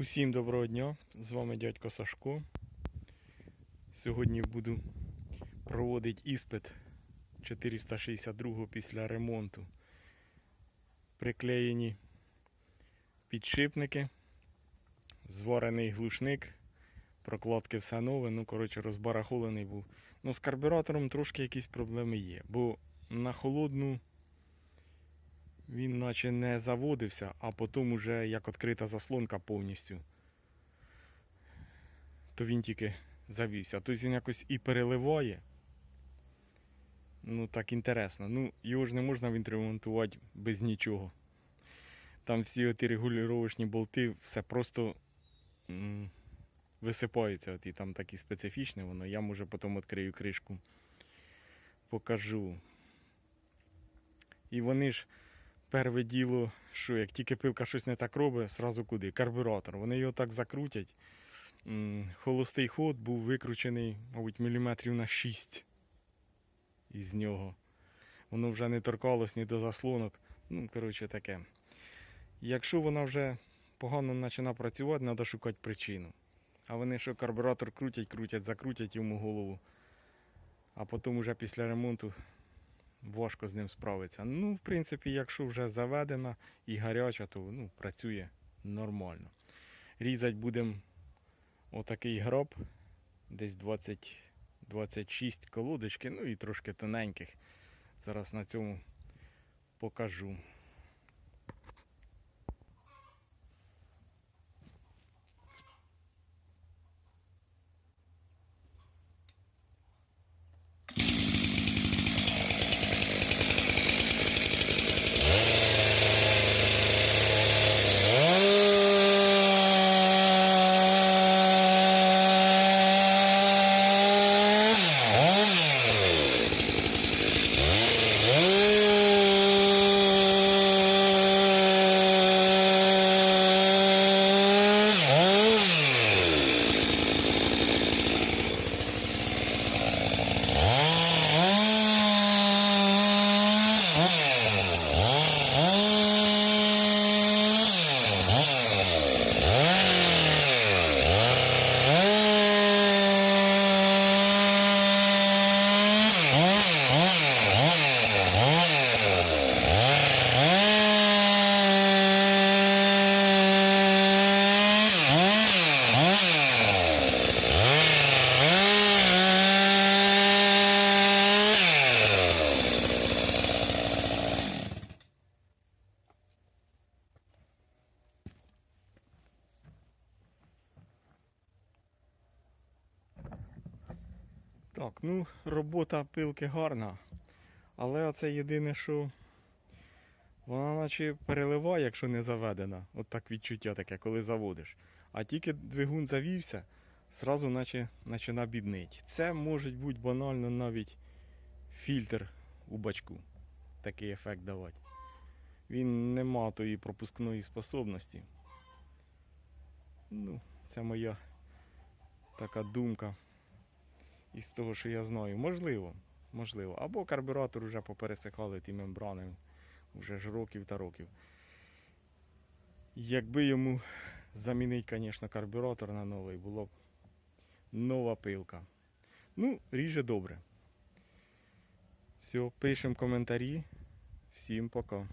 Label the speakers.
Speaker 1: Усім доброго дня! З вами дядько Сашко. Сьогодні буду проводити іспит 462 після ремонту. Приклеєні підшипники, зварений глушник, прокладки все нове, ну коротше розбарахолений був. Ну з карбюратором трошки якісь проблеми є, бо на холодну він наче не заводився, а потім уже як відкрита заслонка повністю, то він тільки завівся. Тобто він якось і переливає. Ну так інтересно. Ну, його ж не можна відремонтувати без нічого. Там всі оті регулювачні болти, все просто м, висипаються. От і там такі специфічне воно. Я може потім відкрию кришку. Покажу. І вони ж перше діло, що як тільки пилка щось не так робить, сразу куди? Карбюратор. Вони його так закрутять. Холостий ход був викручений, мабуть, міліметрів на 6 із нього. Воно вже не торкалось ні до заслонок. Ну, коротше, таке. Якщо вона вже погано починає працювати, треба шукати причину. А вони що карбюратор крутять, крутять, закрутять йому голову. А потім уже після ремонту важко з ним справитися. Ну, в принципі, якщо вже заведена і гаряча, то ну, працює нормально. Різати будемо отакий гроб, десь 20, 26 колодочки, ну і трошки тоненьких. Зараз на цьому покажу. Так, ну, робота пилки гарна. Але оце єдине, що вона наче переливає, якщо не заведена. От так відчуття таке, коли заводиш. А тільки двигун завівся, зразу наче почина біднить. Це може бути банально навіть фільтр у бачку. Такий ефект давати. Він не мав тої пропускної способності. Ну, це моя така думка із того, що я знаю. Можливо, можливо. Або карбюратор вже попересихали ті мембрани вже ж років та років. Якби йому замінити, звісно, карбюратор на новий, було б нова пилка. Ну, ріже добре. Все, пишемо коментарі. Всім пока.